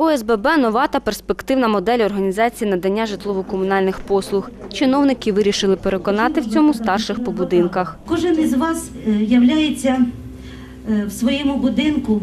ОСББ – нова та перспективна модель організації надання житлово-комунальних послуг. Чиновники вирішили переконати в цьому старших по будинках. Кожен із вас є е, в своєму будинку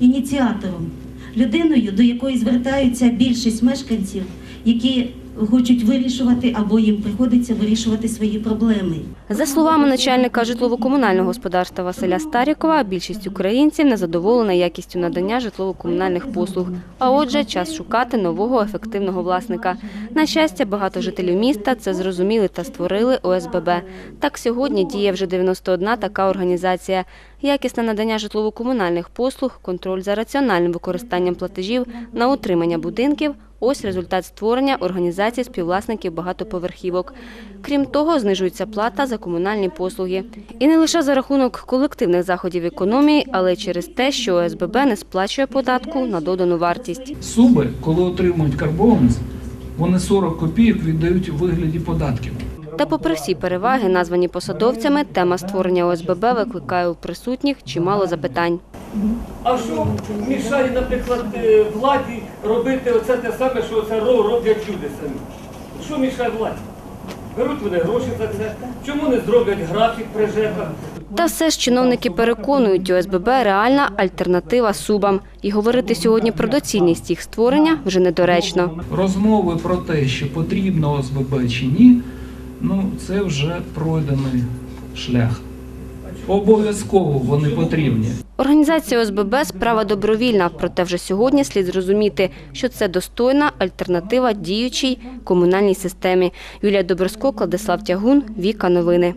ініціатором, людиною, до якої звертаються більшість мешканців, які хочуть вирішувати або їм приходиться вирішувати свої проблеми. За словами начальника житлово-комунального господарства Василя Старікова, більшість українців не задоволена якістю надання житлово-комунальних послуг. А отже, час шукати нового ефективного власника. На щастя, багато жителів міста це зрозуміли та створили ОСББ. Так сьогодні діє вже 91 така організація. Якісне надання житлово-комунальних послуг, контроль за раціональним використанням платежів на утримання будинків – Ось результат створення організації співвласників багатоповерхівок. Крім того, знижується плата за комунальні послуги. І не лише за рахунок колективних заходів економії, але й через те, що ОСББ не сплачує податку на додану вартість. Суби, коли отримують карбованість, вони 40 копійок віддають у вигляді податків. Та попри всі переваги, названі посадовцями, тема створення ОСББ викликає у присутніх чимало запитань. А що мішає, наприклад, е, владі робити оце те саме, що це ро- роблять люди самі? Що мішає владі? Беруть вони гроші за це. Чому не зроблять графік при ЖЕКах? Та все ж чиновники переконують, ОСББ – реальна альтернатива субам. І говорити сьогодні про доцільність їх створення вже недоречно. Розмови про те, що потрібно ОСББ чи ні, ну це вже пройдений шлях. Обов'язково вони потрібні. Організація ОСББ – справа добровільна, проте вже сьогодні слід зрозуміти, що це достойна альтернатива діючій комунальній системі. Юлія Доброско, Владислав Тягун, Віка Новини.